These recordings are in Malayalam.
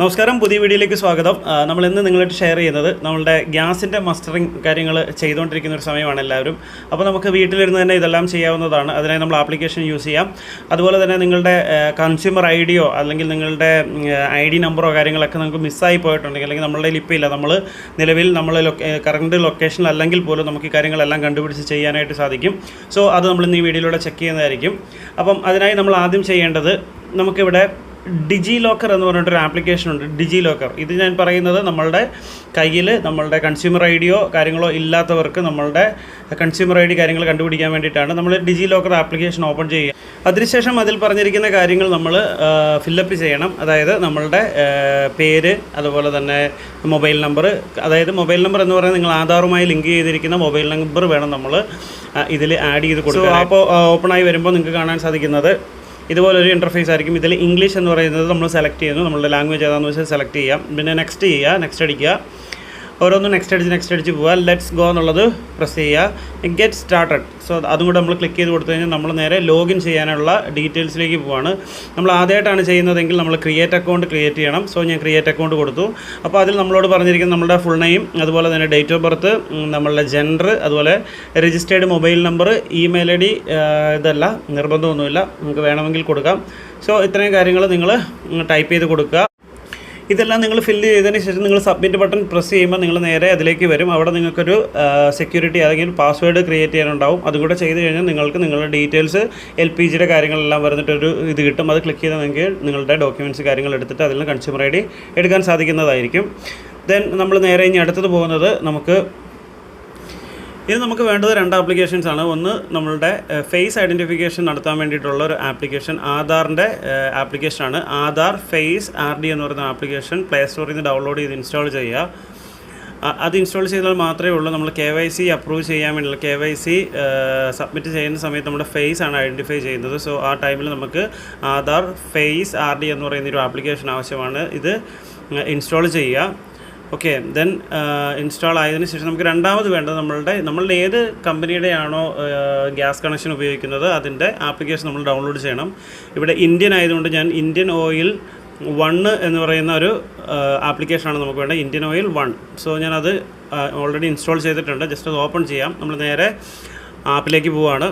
നമസ്കാരം പുതിയ വീഡിയോയിലേക്ക് സ്വാഗതം. നമ്മൾ ഇന്ന് നിങ്ങളായിട്ട് ഷെയർ ചെയ്യുന്നത് നമ്മളുടെ ഗ്യാസിന്റെ മസ്റ്ററിങ് കാര്യങ്ങൾ ചെയ്തുകൊണ്ടിരിക്കുന്ന ഒരു സമയമാണ് എല്ലാവരും. അപ്പോൾ നമുക്ക് വീട്ടിലിരുന്ന് തന്നെ ഇതെല്ലാം ചെയ്യാവുന്നതാണ്. അതിനായി നമ്മൾ ആപ്ലിക്കേഷൻ യൂസ് ചെയ്യാം. അതുപോലെ തന്നെ നിങ്ങളുടെ കൺസ്യൂമർ ഐ ഡിയോ അല്ലെങ്കിൽ നിങ്ങളുടെ ഐ ഡി നമ്പറോ കാര്യങ്ങളൊക്കെ നമുക്ക് മിസ്സായി പോയിട്ടുണ്ടെങ്കിൽ അല്ലെങ്കിൽ നമ്മളുടെ ഇപ്പോൾ ഇല്ല നമ്മൾ നിലവിൽ നമ്മൾ കറണ്ട് ലൊക്കേഷനിൽ അല്ലെങ്കിൽ പോലും നമുക്ക് ഈ കാര്യങ്ങളെല്ലാം കണ്ടുപിടിച്ച് ചെയ്യാനായിട്ട് സാധിക്കും. സോ അത് നമ്മൾ ഇന്ന് ഈ വീഡിയോയിലൂടെ ചെക്ക് ചെയ്യുന്നതായിരിക്കും. അപ്പം അതിനായി നമ്മൾ ആദ്യം ചെയ്യേണ്ടത് നമുക്കിവിടെ ഡിജി ലോക്കർ എന്ന് പറഞ്ഞിട്ടൊരു ആപ്ലിക്കേഷൻ ഉണ്ട്. ഡിജി ലോക്കർ ഇത് ഞാൻ പറയുന്നത് നമ്മളുടെ കയ്യിൽ നമ്മളുടെ കൺസ്യൂമർ ഐ ഡിയോ കാര്യങ്ങളോ ഇല്ലാത്തവർക്ക് നമ്മളുടെ കൺസ്യൂമർ ഐ ഡി കാര്യങ്ങൾ കണ്ടുപിടിക്കാൻ വേണ്ടിയിട്ടാണ് നമ്മൾ ഡിജി ലോക്കർ ആപ്ലിക്കേഷൻ ഓപ്പൺ ചെയ്യുക. അതിനുശേഷം അതിൽ പറഞ്ഞിരിക്കുന്ന കാര്യങ്ങൾ നമ്മൾ ഫില്ലപ്പ് ചെയ്യണം. അതായത് നമ്മളുടെ പേര് അതുപോലെ തന്നെ മൊബൈൽ നമ്പർ. അതായത് മൊബൈൽ നമ്പർ എന്ന് പറയുന്നത് നിങ്ങൾ ആധാറുമായി ലിങ്ക് ചെയ്തിരിക്കുന്ന മൊബൈൽ നമ്പർ വേണം നമ്മൾ ഇതിൽ ആഡ് ചെയ്ത് കൊടുക്കുക അപ്പോൾ ഓപ്പണായി വരുമ്പോൾ നിങ്ങൾക്ക് കാണാൻ സാധിക്കുന്നത് ഇതുപോലൊരു ഇന്റർഫേസ് ആയിരിക്കും. ഇതിൽ ഇംഗ്ലീഷ് എന്ന് പറയുന്നത് നമ്മൾ സെലക്ട് ചെയ്യുന്നു. നമ്മളുടെ ലാംഗ്വേജ് ഏതാണെന്ന് വെച്ചാൽ സെലക്ട് ചെയ്യാം. പിന്നെ നെക്സ്റ്റ് ചെയ്യുക നെക്സ്റ്റ് അടിക്കുക. ഓരോന്നും നെക്സ്റ്റ് അടിച്ച് നെക്സ്റ്റ് അടിച്ച് പോവുക. ലെറ്റ്സ് ഗോ എന്നുള്ളത് പ്രസ് ചെയ്യുക. ഗെറ്റ് സ്റ്റാർട്ടഡ് സോ അതും കൂടെ നമ്മൾ ക്ലിക്ക് ചെയ്ത് കൊടുത്തു കഴിഞ്ഞാൽ നമ്മൾ നേരെ ലോഗിൻ ചെയ്യാനുള്ള ഡീറ്റെയിൽസിലേക്ക് പോവാണ്. നമ്മൾ ആദ്യമായിട്ടാണ് ചെയ്യുന്നതെങ്കിൽ നമ്മൾ ക്രിയേറ്റ് അക്കൗണ്ട് ക്രിയേറ്റ് ചെയ്യണം. സോ ഞാൻ ക്രിയേറ്റ് അക്കൗണ്ട് കൊടുത്തു. അപ്പോൾ അതിൽ നമ്മളോട് പറഞ്ഞിരിക്കുന്ന നമ്മുടെ ഫുൾ നെയിം അതുപോലെ തന്നെ ഡേറ്റ് ഓഫ് ബർത്ത് നമ്മളുടെ ജെൻഡർ അതുപോലെ registered mobile number email I D ഇതല്ല നിർബന്ധമൊന്നുമില്ല. നമുക്ക് വേണമെങ്കിൽ കൊടുക്കാം. സോ ഇത്രയും കാര്യങ്ങൾ നിങ്ങൾ ടൈപ്പ് ചെയ്ത് കൊടുക്കുക. ഇതെല്ലാം നിങ്ങൾ ഫില്ല് ചെയ്തതിന് ശേഷം നിങ്ങൾ സബ്മിറ്റ് ബട്ടൺ പ്രസ് ചെയ്യുമ്പോൾ നിങ്ങൾ നേരെ അതിലേക്ക് വരും. അവിടെ നിങ്ങൾക്കൊരു സെക്യൂരിറ്റി അല്ലെങ്കിൽ പാസ്വേഡ് ക്രിയേറ്റ് ചെയ്യാനുണ്ടാവും. അതും കൂടെ ചെയ്ത് കഴിഞ്ഞാൽ നിങ്ങൾക്ക് നിങ്ങളുടെ ഡീറ്റെയിൽസ് എൽ പി ജിയുടെ കാര്യങ്ങളെല്ലാം വരുന്നിട്ടൊരു ഇത് കിട്ടും. അത് ക്ലിക്ക് ചെയ്താൽ നിങ്ങൾക്ക് നിങ്ങളുടെ ഡോക്യുമെന്റ്സ് കാര്യങ്ങൾ എടുത്തിട്ട് അതിൽ നിന്ന് കൺസ്യൂമർ ഐ ഡി എടുക്കാൻ സാധിക്കുന്നതായിരിക്കും. ദെൻ നമ്മൾ നേരെ ഇനി അടുത്തത് പോകുന്നത് നമുക്ക് ഇത് നമുക്ക് വേണ്ടത് രണ്ട് ആപ്ലിക്കേഷൻസ് ആണ്. ഒന്ന് നമ്മളുടെ ഫേസ് ഐഡന്റിഫിക്കേഷൻ നടത്താൻ വേണ്ടിയിട്ടുള്ള ഒരു ആപ്ലിക്കേഷൻ ആധാറിന്റെ ആപ്ലിക്കേഷനാണ് ആധാർ ഫേസ് ആർ ഡി എന്ന് പറയുന്ന ആപ്ലിക്കേഷൻ പ്ലേ സ്റ്റോറിൽ നിന്ന് ഡൗൺലോഡ് ചെയ്ത് ഇൻസ്റ്റാൾ ചെയ്യുക. അത് ഇൻസ്റ്റാൾ ചെയ്താൽ മാത്രമേ ഉള്ളൂ. നമ്മൾ കെ വൈ സി അപ്രൂവ് ചെയ്യാൻ വേണ്ടിയുള്ള കെ വൈ സി സബ്മിറ്റ് ചെയ്യുന്ന സമയത്ത് നമ്മുടെ ഫേസ് ആണ് ഐഡന്റിഫൈ ചെയ്യുന്നത്. സോ ആ ടൈമിൽ നമുക്ക് ആധാർ ഫേസ് ആർ ഡി എന്ന് പറയുന്ന ഒരു ആപ്ലിക്കേഷൻ ആവശ്യമാണ്. ഇത് ഇൻസ്റ്റാൾ ചെയ്യുക. ഓക്കെ ദെൻ ഇൻസ്റ്റാൾ ആയതിനു ശേഷം നമുക്ക് രണ്ടാമത് വേണ്ടത് നമ്മളുടെ നമ്മളുടെ ഏത് കമ്പനിയുടെയാണോ ഗ്യാസ് കണക്ഷൻ ഉപയോഗിക്കുന്നത് അതിന്റെ ആപ്ലിക്കേഷൻ നമ്മൾ ഡൗൺലോഡ് ചെയ്യണം. ഇവിടെ ഇന്ത്യൻ ആയതുകൊണ്ട് ഞാൻ ഇന്ത്യൻ ഓയിൽ വണ്ണ് എന്ന് പറയുന്ന ഒരു ആപ്ലിക്കേഷനാണ് നമുക്ക് വേണ്ടത് ഇന്ത്യൻ ഓയിൽ വൺ സോ ഞാനത് ഓൾറെഡി ഇൻസ്റ്റാൾ ചെയ്തിട്ടുണ്ട്. ജസ്റ്റ് അത് ഓപ്പൺ ചെയ്യാം. നമ്മൾ നേരെ ആപ്പിലേക്ക് പോവുകയാണ്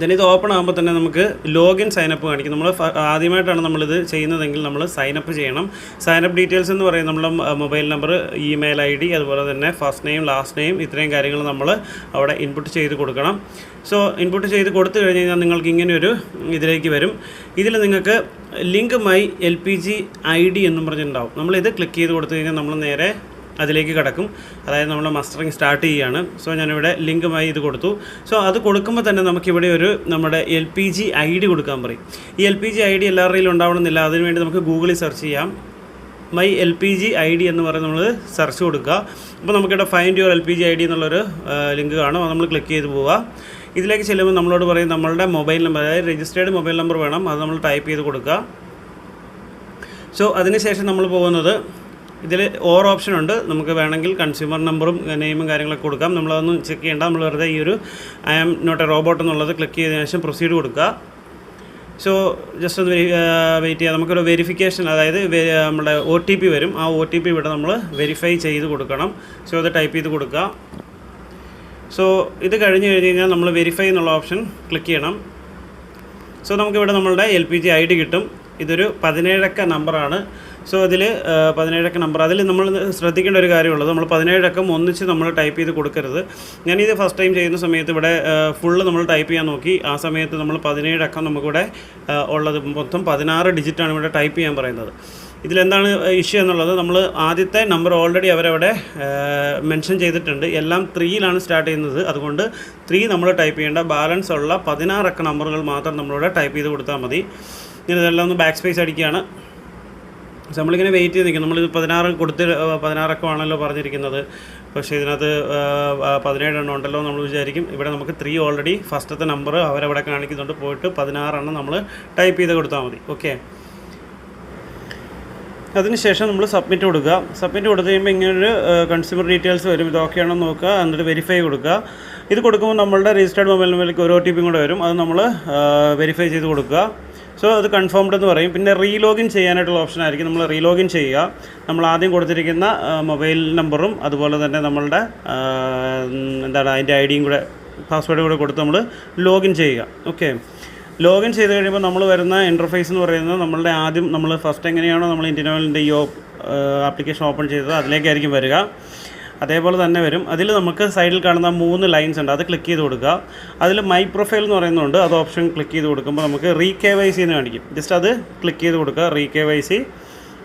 ദെൻ ഇത് ഓപ്പൺ ആകുമ്പോൾ തന്നെ നമുക്ക് ലോഗിൻ സൈനപ്പ് കാണിക്കും. നമ്മൾ ആദ്യമായിട്ടാണ് നമ്മളിത് ചെയ്യുന്നതെങ്കിൽ നമ്മൾ സൈനപ്പ് ചെയ്യണം. സൈനപ്പ് ഡീറ്റെയിൽസ് എന്ന് പറയുന്നത് നമ്മുടെ mobile number email I D അതുപോലെ തന്നെ ഫസ്റ്റ് നെയിം ലാസ്റ്റ് നെയിം ഇത്രയും കാര്യങ്ങൾ നമ്മൾ അവിടെ ഇൻപുട്ട് ചെയ്ത് കൊടുക്കണം. സോ ഇൻപുട്ട് ചെയ്ത് കൊടുത്തു കഴിഞ്ഞ് കഴിഞ്ഞാൽ നിങ്ങൾക്ക് ഇങ്ങനെ ഒരു ഇതിലേക്ക് വരും. ഇതിൽ നിങ്ങൾക്ക് link my L P G I D എന്നും പറഞ്ഞിട്ടുണ്ടാവും. നമ്മളിത് ക്ലിക്ക് ചെയ്ത് കൊടുത്തു കഴിഞ്ഞാൽ നമ്മൾ നേരെ അതിലേക്ക് കിടക്കും. അതായത് നമ്മൾ മസ്റ്ററിങ് സ്റ്റാർട്ട് ചെയ്യുകയാണ് സോ ഞാനിവിടെ ലിങ്കുമായി ഇത് കൊടുത്തു. സോ അത് കൊടുക്കുമ്പോൾ തന്നെ നമുക്കിവിടെ ഒരു നമ്മുടെ L P G I D കൊടുക്കാൻ പറയും. ഈ L P G I D എല്ലാവരുടെയും ഉണ്ടാവണമെന്നില്ല. അതിനുവേണ്ടി നമുക്ക് ഗൂഗിളിൽ സെർച്ച് ചെയ്യാം. My L P G I D എന്ന് പറയുന്നത് നമ്മൾ സെർച്ച് കൊടുക്കുക. അപ്പോൾ നമുക്കിവിടെ find your L P G I D എന്നുള്ളൊരു ലിങ്ക് കാണും. നമ്മൾ ക്ലിക്ക് ചെയ്ത് പോവുക. ഇതിലേക്ക് ചെല്ലുമ്പോൾ നമ്മളോട് പറയും നമ്മളുടെ മൊബൈൽ നമ്പർ അതായത് രജിസ്റ്റേർഡ് മൊബൈൽ നമ്പർ വേണം. അത് നമ്മൾ ടൈപ്പ് ചെയ്ത് കൊടുക്കുക. സോ അതിനുശേഷം നമ്മൾ പോകുന്നത് ഇതിൽ ഓർ ഓപ്ഷൻ ഉണ്ട്. നമുക്ക് വേണമെങ്കിൽ കൺസ്യൂമർ നമ്പറും നെയിമും കാര്യങ്ങളൊക്കെ കൊടുക്കാം. നമ്മളതൊന്നും ചെക്ക് ചെയ്യേണ്ട. നമ്മൾ വെറുതെ ഈ ഒരു I am not a robot എന്നുള്ളത് ക്ലിക്ക് ചെയ്തതിനു ശേഷം പ്രൊസീഡ് കൊടുക്കുക. സോ ജസ്റ്റ് ഒന്ന് വെയിറ്റ് ചെയ്യാം. നമുക്കൊരു വെരിഫിക്കേഷൻ അതായത് നമ്മുടെ ഒ ടി പി വരും. ആ ഒ ടി പി ഇവിടെ നമ്മൾ വെരിഫൈ ചെയ്ത് കൊടുക്കണം. സോ അത് ടൈപ്പ് ചെയ്ത് കൊടുക്കുക. സോ ഇത് കഴിഞ്ഞ് കഴിഞ്ഞ് കഴിഞ്ഞാൽ നമ്മൾ വെരിഫൈ എന്നുള്ള ഓപ്ഷൻ ക്ലിക്ക് ചെയ്യണം. സോ നമുക്കിവിടെ നമ്മളുടെ L P G I D കിട്ടും. ഇതൊരു പതിനേഴക്ക നമ്പറാണ് സോ അതിൽ പതിനേഴക്ക നമ്പർ അതിൽ നമ്മൾ ശ്രദ്ധിക്കേണ്ട ഒരു കാര്യമുള്ളത് നമ്മൾ പതിനേഴക്കം ഒന്നിച്ച് നമ്മൾ ടൈപ്പ് ചെയ്ത് കൊടുക്കരുത്. ഞാനിത് ഫസ്റ്റ് ടൈം ചെയ്യുന്ന സമയത്ത് ഇവിടെ ഫുള്ള് നമ്മൾ ടൈപ്പ് ചെയ്യാൻ നോക്കി. ആ സമയത്ത് നമ്മൾ പതിനേഴക്കം നമുക്കിവിടെ ഉള്ളത്. മൊത്തം പതിനാറ് ഡിജിറ്റാണ് ഇവിടെ ടൈപ്പ് ചെയ്യാൻ പറയുന്നത്. ഇതിലെന്താണ് ഇഷ്യൂ എന്നുള്ളത്? നമ്മൾ ആദ്യത്തെ നമ്പർ ഓൾറെഡി അവരവിടെ മെൻഷൻ ചെയ്തിട്ടുണ്ട്. എല്ലാം ത്രീയിലാണ് സ്റ്റാർട്ട് ചെയ്യുന്നത്. അതുകൊണ്ട് ത്രീ നമ്മൾ ടൈപ്പ് ചെയ്യേണ്ട ബാലൻസ് ഉള്ള പതിനാറക്ക നമ്പറുകൾ മാത്രം നമ്മളിവിടെ ടൈപ്പ് ചെയ്ത് കൊടുത്താൽ മതി. ഇതെല്ലാം ഒന്ന് ബാക്ക് സ്പേസ് അടിക്കുകയാണ്. നമ്മളിങ്ങനെ വെയിറ്റ് ചെയ്ത് നിൽക്കും നമ്മളിത് പതിനാറ് കൊടുത്ത് പതിനാറൊക്കെ ആണല്ലോ പറഞ്ഞിരിക്കുന്നത്. പക്ഷേ ഇതിനകത്ത് പതിനേഴെണ്ണം ഉണ്ടല്ലോ നമ്മൾ വിചാരിക്കും. ഇവിടെ നമുക്ക് ത്രീ ഓൾറെഡി ഫസ്റ്റത്തെ നമ്പർ അവരവിടെ കാണിക്കുന്നുണ്ട്. പോയിട്ട് പതിനാറെണ്ണം നമ്മൾ ടൈപ്പ് ചെയ്ത് കൊടുത്താൽ മതി. ഓക്കെ അതിനുശേഷം നമ്മൾ സബ്മിറ്റ് കൊടുക്കുക. സബ്മിറ്റ് കൊടുത്തു കഴിയുമ്പോൾ ഇങ്ങനൊരു കൺസ്യൂമർ ഡീറ്റെയിൽസ് വരും. ഇത് നോക്കുക. എന്നിട്ട് വെരിഫൈ കൊടുക്കുക. ഇത് കൊടുക്കുമ്പോൾ നമ്മളുടെ രജിസ്റ്റേർഡ് മൊബൈൽ നമ്പറിലേക്ക് ഒരു ഒ ടി പിയും കൂടെ വരും. അത് നമ്മൾ വെരിഫൈ ചെയ്ത് കൊടുക്കുക. സോ അത് കൺഫേംഡ് എന്ന് പറയും. പിന്നെ റീലോഗിൻ ചെയ്യാനായിട്ടുള്ള ഓപ്ഷൻ ആയിരിക്കും. നമ്മൾ റീലോഗിൻ ചെയ്യുക. നമ്മൾ ആദ്യം കൊടുത്തിരിക്കുന്ന മൊബൈൽ നമ്പറും അതുപോലെ തന്നെ നമ്മളുടെ എന്താണ് അതിന്റെ ഐ ഡിയും കൂടെ പാസ്വേഡ് കൂടെ കൊടുത്ത് നമ്മൾ ലോഗിൻ ചെയ്യുക. ഓക്കെ ലോഗിൻ ചെയ്ത് കഴിയുമ്പോൾ നമ്മൾ വരുന്ന ഇന്റർഫേസ് എന്ന് പറയുന്നത് നമ്മളുടെ ആദ്യം നമ്മൾ ഫസ്റ്റ് എങ്ങനെയാണോ നമ്മൾ ഇന്റർനോലിന്റെ ഈ ആപ്ലിക്കേഷൻ ഓപ്പൺ ചെയ്തത് അതിലേക്കായിരിക്കും വരിക. അതേപോലെ തന്നെ വരും. അതിൽ നമുക്ക് സൈഡിൽ കാണുന്ന മൂന്ന് ലൈൻസ് ഉണ്ട്. അത് ക്ലിക്ക് ചെയ്ത് കൊടുക്കുക. അതിൽ മൈ പ്രൊഫൈൽ എന്ന് പറയുന്നുണ്ട്. അത് ഓപ്ഷൻ ക്ലിക്ക് ചെയ്ത് കൊടുക്കുമ്പോൾ നമുക്ക് റീ കെ വൈ സി എന്ന് കാണിക്കും. ജസ്റ്റ് അത് ക്ലിക്ക് ചെയ്ത് കൊടുക്കുക. Re K Y C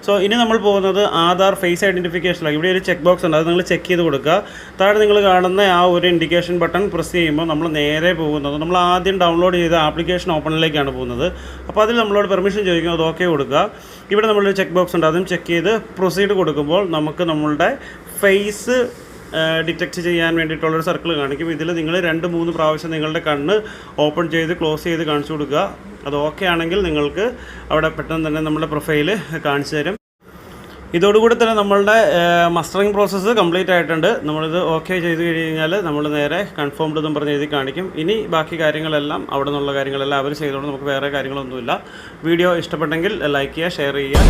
so ഇനി നമ്മൾ പോകുന്നത് ആധാർ ഫേസ് ഐഡന്റിഫിക്കേഷനിലാണ് ഇവിടെ ഒരു ചെക്ക് ബോക്സ് ഉണ്ട്. അത് നിങ്ങൾ ചെക്ക് ചെയ്ത് കൊടുക്കുക. താഴെ നിങ്ങൾ കാണുന്ന ആ ഒരു ഇൻഡിക്കേഷൻ ബട്ടൺ പ്രസ് ചെയ്യുമ്പോൾ നമ്മൾ നേരെ പോകുന്നത്. നമ്മൾ ആദ്യം ഡൗൺലോഡ് ചെയ്ത ആപ്ലിക്കേഷൻ ഓപ്പണിലേക്കാണ് പോകുന്നത്. അപ്പോൾ അതിൽ നമ്മളോട് പെർമിഷൻ ചോദിക്കും. അത് ഓക്കെ കൊടുക്കുക. ഇവിടെ നമ്മളൊരു ചെക്ക് ബോക്സ് ഉണ്ട്. അതും ചെക്ക് ചെയ്ത് പ്രൊസീഡ് കൊടുക്കുമ്പോൾ നമുക്ക് നമ്മളുടെ ഫേസ് ഡിറ്റക്റ്റ് ചെയ്യാൻ വേണ്ടിയിട്ടുള്ളൊരു സർക്കിൾ കാണിക്കും. ഇതിൽ നിങ്ങൾ രണ്ട് മൂന്ന് പ്രാവശ്യം നിങ്ങളുടെ കണ്ണ് ഓപ്പൺ ചെയ്ത് ക്ലോസ് ചെയ്ത് കാണിച്ചു കൊടുക്കുക. അത് ഓക്കെ ആണെങ്കിൽ നിങ്ങൾക്ക് അവിടെ പെട്ടെന്ന് തന്നെ നമ്മുടെ പ്രൊഫൈൽ കാണിച്ചു തരും. ഇതോടുകൂടി തന്നെ നമ്മളുടെ മസ്റ്ററിങ് പ്രോസസ്സ് കംപ്ലീറ്റ് ആയിട്ടുണ്ട്. നമ്മളിത് ഓക്കെ ചെയ്ത് കഴിഞ്ഞാൽ നമ്മൾ നേരെ കൺഫേംഡ് എന്നും പറഞ്ഞ് എഴുതി കാണിക്കും. ഇനി ബാക്കി കാര്യങ്ങളെല്ലാം അവിടെ നിന്നുള്ള കാര്യങ്ങളെല്ലാം അവർ ചെയ്തുകൊണ്ട് നമുക്ക് വേറെ കാര്യങ്ങളൊന്നുമില്ല. വീഡിയോ ഇഷ്ടപ്പെട്ടെങ്കിൽ ലൈക്ക് ചെയ്യുക ഷെയർ ചെയ്യുക.